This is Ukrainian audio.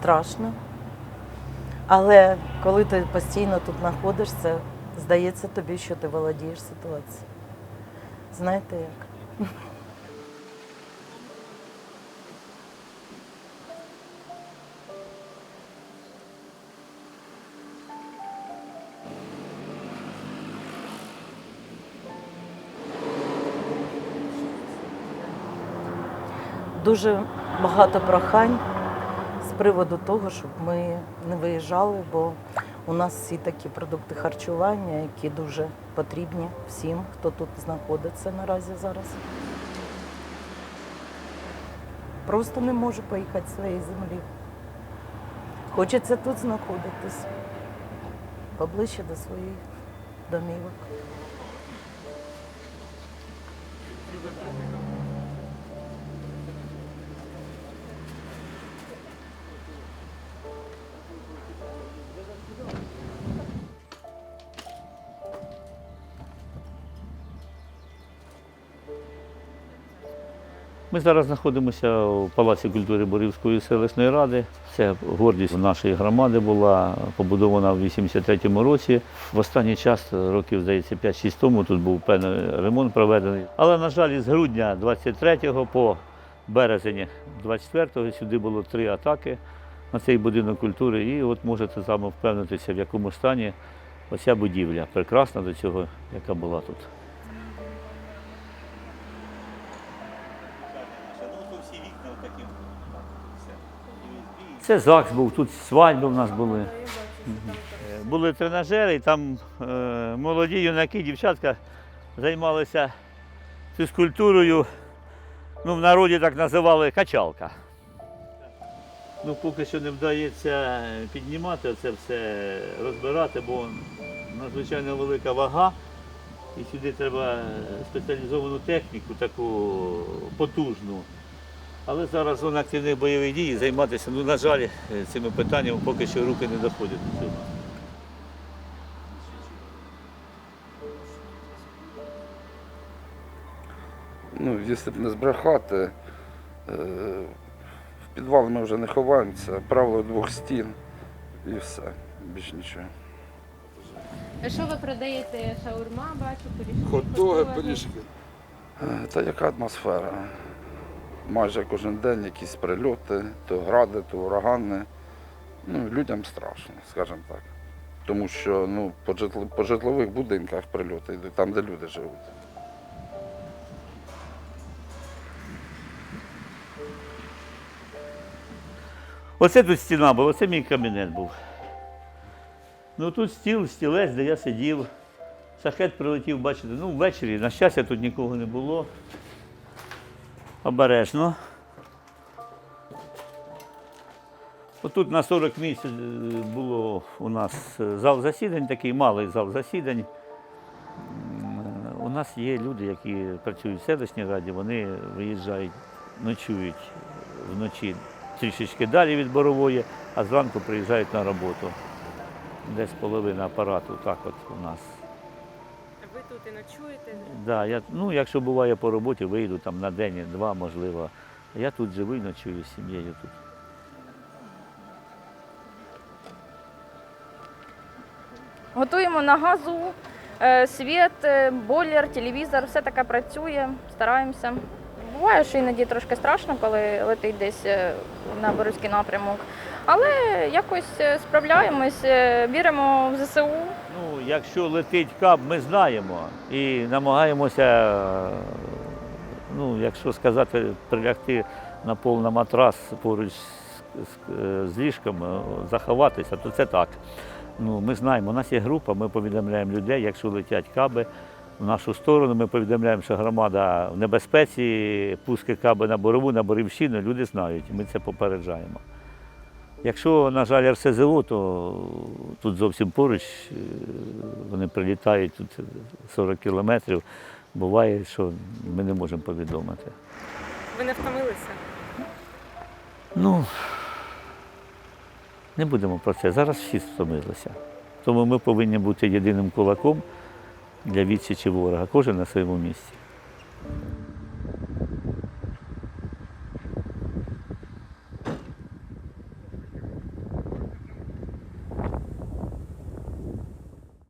страшно. Але коли ти постійно тут знаходишся, здається тобі, що ти володієш ситуацією. Знаєте як? Дуже багато прохань приводу того, щоб ми не виїжджали, бо у нас всі такі продукти харчування, які дуже потрібні всім, хто тут знаходиться наразі зараз. Просто не можу поїхати своєї землі. Хочеться тут знаходитись, поближче до своїх домівок. Ми зараз знаходимося у Палаці культури Борівської селищної ради. Це гордість нашої громади була побудована в 83-му році. В останній час, років, здається, 5-6 тому, тут був певний ремонт проведений. Але, на жаль, з грудня 23-го по березень 24-го сюди було три атаки на цей будинок культури. І от можете саме впевнитися, в якому стані оця будівля, прекрасна до цього, яка була тут. Це ЗАГС був, тут свадьби в нас були. Були тренажери, там е, молоді юнаки, дівчатка займалися фізкультурою. Ну, в народі так називали качалка. Ну, поки що не вдається піднімати це все, розбирати, бо надзвичайно велика вага. І сюди треба спеціалізовану техніку, таку потужну. Але зараз зона активних бойових дій займатися, ну, на жаль, е, цими питаннями поки що руки не доходять до цього. Ну, якщо б не збрехати, е, в підвал ми вже не ховаємося, правило двох стін і все, більш нічого. А що ви продаєте? Шаурма, бачу, пиріжки? Хот-доги, хот-доги. пиріжки. Е, Та яка атмосфера? Майже кожен день якісь прильоти, то гради, то урагани. Ну, людям страшно, скажімо так. Тому що ну, по, житл... по житлових будинках прильоти йдуть, там, де люди живуть. Оце тут стіна була, оце мій кабінет був. Ну тут стіл, стілець, де я сидів. Шахет прилетів, бачите, ну ввечері, на щастя, тут нікого не було. Обережно. Отут на 40 місць е, було у нас е, зал засідань, такий малий зал засідань. Е, У нас є люди, які працюють в селищній раді, вони виїжджають, ночують вночі трішечки далі від борової, а зранку приїжджають на роботу. Десь половина апарату, так от у нас. Тут і ночуєте? Да, я, ну, якщо буває по роботі, вийду там на день, два, можливо. Я тут живу і ночую з сім'єю тут. Готуємо на газу, е, світ, е, бойлер, телевізор, все таке працює, стараємося. Буває, що іноді трошки страшно, коли летить десь е, на Боровський напрямок. Але якось справляємось, віримо в ЗСУ. Якщо летить кап, ми знаємо і намагаємося, ну, якщо сказати, прилягти на пол матрас поруч з, ліжком, е, заховатися, то це так. Ну, ми знаємо, у нас є група, ми повідомляємо людей, якщо летять каби в нашу сторону, ми повідомляємо, що громада в небезпеці, пуски каби на борову, на Борівщину, люди знають, ми це попереджаємо. Якщо, на жаль, РСЗО, то тут зовсім поруч е, вони прилітають тут 40 кілометрів. Буває, що ми не можемо повідомити. Ви не втомилися? Ну, не будемо про це. Зараз всі втомилися. Тому ми повинні бути єдиним кулаком для відсічі ворога, кожен на своєму місці.